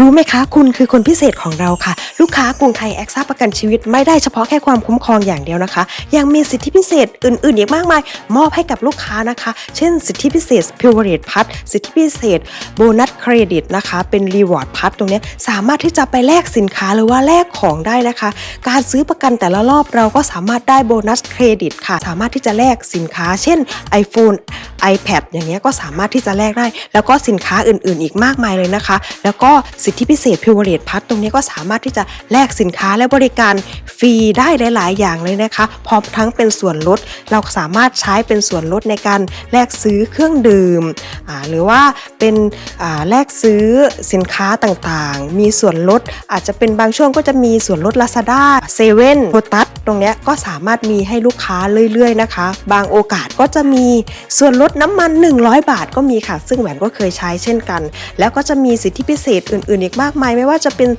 รู้ไหมคะคุณคือคนพิเศษของเราค่ะ ลูกค้ากรุงไทยแอคซ่าประกันชีวิตไม่ได้เฉพาะแค่ความคุ้มครองอย่างเดียวนะคะ ยังมีสิทธิพิเศษอื่นๆอีกมากมาย มอบให้กับลูกค้านะคะ เช่น สิทธิพิเศษ p u r e Pass สิทธิพิเศษโบนัสเครดิตนะคะ เป็น Reward Pass ตรงนี้สามารถที่จะไปแลกสินค้าหรือว่าแลกของได้นะคะ การซื้อประกันแต่ละรอบเราก็สามารถได้โบนัสเครดิตค่ะ สามารถที่จะแลกสินค้า เช่น iPhone iPad อย่างเงี้ยก็สามารถที่จะแลกได้ แล้วก็สินค้าอื่น ๆ อีกมากมายเลยนะคะ แล้วก็สิทธิพิเศษ p u r e Pass ตรงนี้ก็สามารถที่จะแลกสินค้าและบริการฟรีได้หลาย ๆ อย่างเลยนะคะ พร้อมทั้งเป็นส่วนลด เราสามารถใช้เป็นส่วนลดในการแลกซื้อเครื่องดื่มหรือว่าเป็นแลกซื้อสินค้าต่างๆ มีส่วนลด อาจจะเป็นบางช่วงก็จะมีส่วนลด Lazada 7 e เ e ่นโ o ตัสตรงนี้ก็สามารถมีให้ลูกค้าเรื่อยๆนะคะ บางโอกาสก็จะมีส่วนลดน้ำมัน 100 บาทก็มีค่ะ ซึ่งแหวนก็เคยใช้เช่นกัน แล้วก็จะมีสิทธิพิเศษอื่นๆ อีกมากมาย ไม่ว่าจะเป็น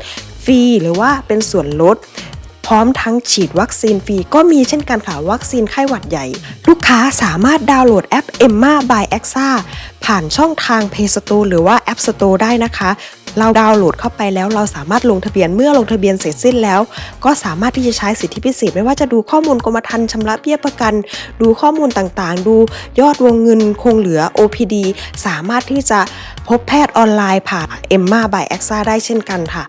ฟรีหรือว่าเป็นส่วนลดพร้อมทั้งฉีดวัคซีนฟรีก็มีเช่นกันค่ะ วัคซีนไข้หวัดใหญ่ ลูกค้าสามารถดาวน์โหลดแอป Emma by AXA ผ่านช่องทาง Play Store หรือว่า App Store ได้นะคะ เราดาวน์โหลดเข้าไปแล้วเราสามารถลงทะเบียนเมื่อลงทะเบียนเสร็จสิ้นแล้ว ก็สามารถที่จะใช้สิทธิพิเศษ ไม่ว่าจะดูข้อมูลกรมธรรม์ชำระเบี้ยประกัน ดูข้อมูลต่างๆ ดูยอดวงเงินคงเหลือ OPD สามารถที่จะพบแพทย์ออนไลน์ผ่าน Emma by AXA ได้เช่นกันค่ะ